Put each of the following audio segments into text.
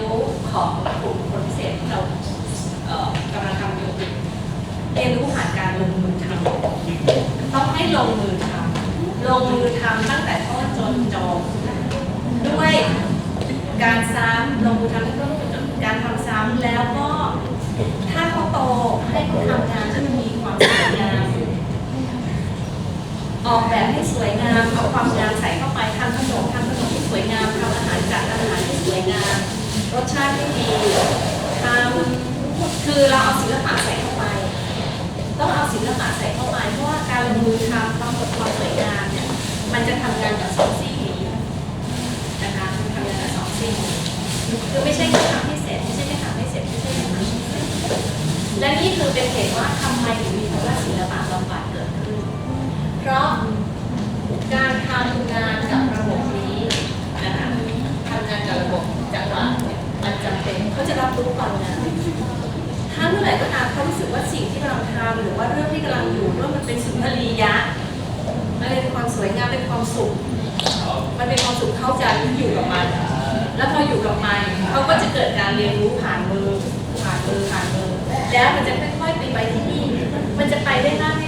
รู้ของกลุ่มคนพิเศษที่เรากำลังทำอยู่เรียนรู้ผ่านการลงมือทำต้องให้ลงมือทำลงมือทำตั้งแต่ต้นจนจบด้วยการซ้ำลงมือทำตั้งแต่ต้นจนจบการทำซ้ำแล้วก็ถ้าเขาโตให้เขาทำงานที่มันมีความสวยงามออกแบบให้สวยงามเอาความงามใส่เข้าไปทำขนมทำขนมที่สวยงามทำอาหารจัดอาหารที่สวยงาม รสชาติที่ดีทำคือเราเอาศิลปะใส่เข้าไป ต้องเอาศิลปะใส่เข้าไปเพราะว่าการลงมือทำความสดความสวยงามเนี่ยมันจะทำงานกับสองซี่นี้นะคะมันทำงานกับสองซี่นี้คือไม่ใช่แค่ทำให้เสร็จไม่ใช่แค่ทำให้เสร็จไม่ใช่แค่ทำให้เสร็จและนี่คือเป็นเหตุว่าทำไมถึงมีคำว่าศิลปะบำบัดเกิดขึ้น เพราะการทำงานกับระบบนี้นะคะทำงานกับระบบจังหวะเนี่ยมัน เขาจะรับรู้ความงานถ้าเมื่อไหร่ก็ตามเขารู้สึกว่าสิ่งที่กำลังทำหรือว่าเรื่องที่กำลังอยู่ว่ามันเป็นสุนทรียะมันเป็นความสวยงามเป็นความสุข มันเป็นความสุขเขาจะอยู่กับมัน แล้วพออยู่กับมันเขาก็จะเกิดการเรียนรู้ผ่านมือผ่านมือผ่านมือแล้วมันจะค่อยๆไปไปที่นี่ มันจะไปได้มากได้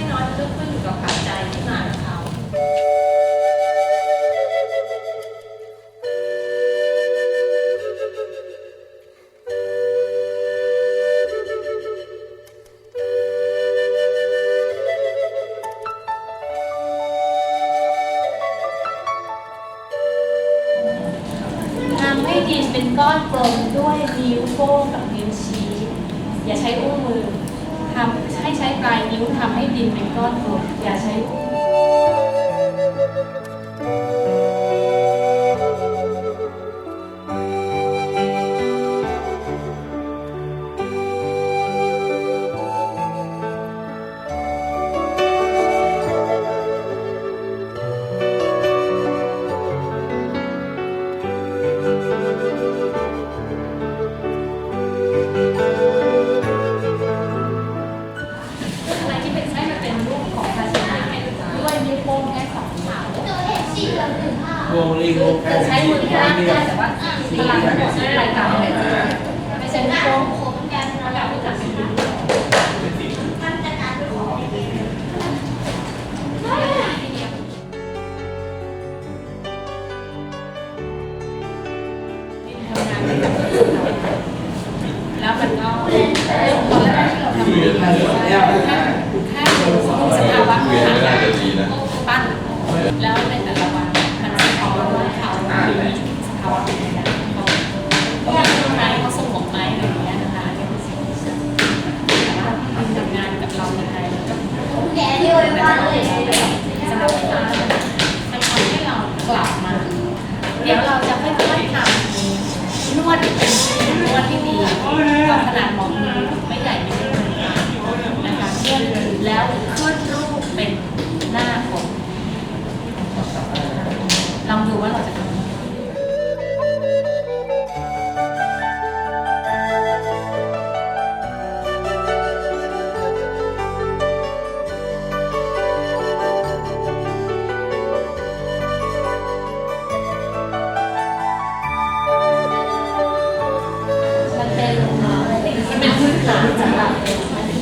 น้อย มันเป็นพื้นฐานสำหรับ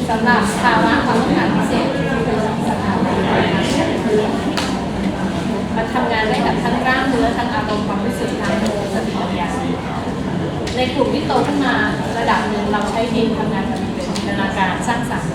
สำหรับภาวะความต้องการพิเศษที่คือสภาวะมันทำงานได้กับทั้งกล้ามเนื้อทั้งอารมณ์ความรู้สึกทางสติปัญญาในกลุ่มที่โตขึ้นมาระดับหนึ่งเราใช้ดินทำงานกับเป็นจินตนาการสร้างสรรค์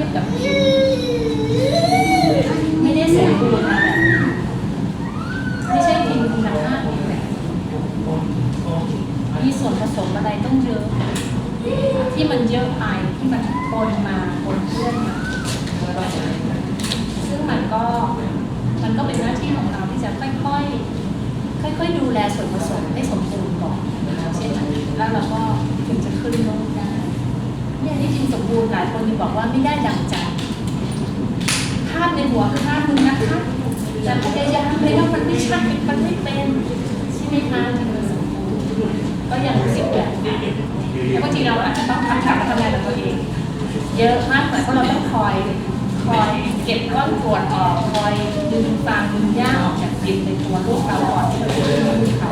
うん。 บูรณ์หลายคนบอกว่าไม่ได้ดังใจภาพในหัวคือภาพนึงนะคะแต่พยายามเลยว่ามันไม่ใช่มันไม่เป็นใช่ไหมคะก็ยังรู้สึกแบบนั้นแล้วบางทีเราอาจจะต้องทำการทำงานกับตัวเอง เยอะมากเหมือนเพราะเราต้องคอยคอยเก็บก้อนกรวดออกคอยดึงฟางดึงหญ้าออกจากดินในตัวลูกเราก่อนที่เราจะ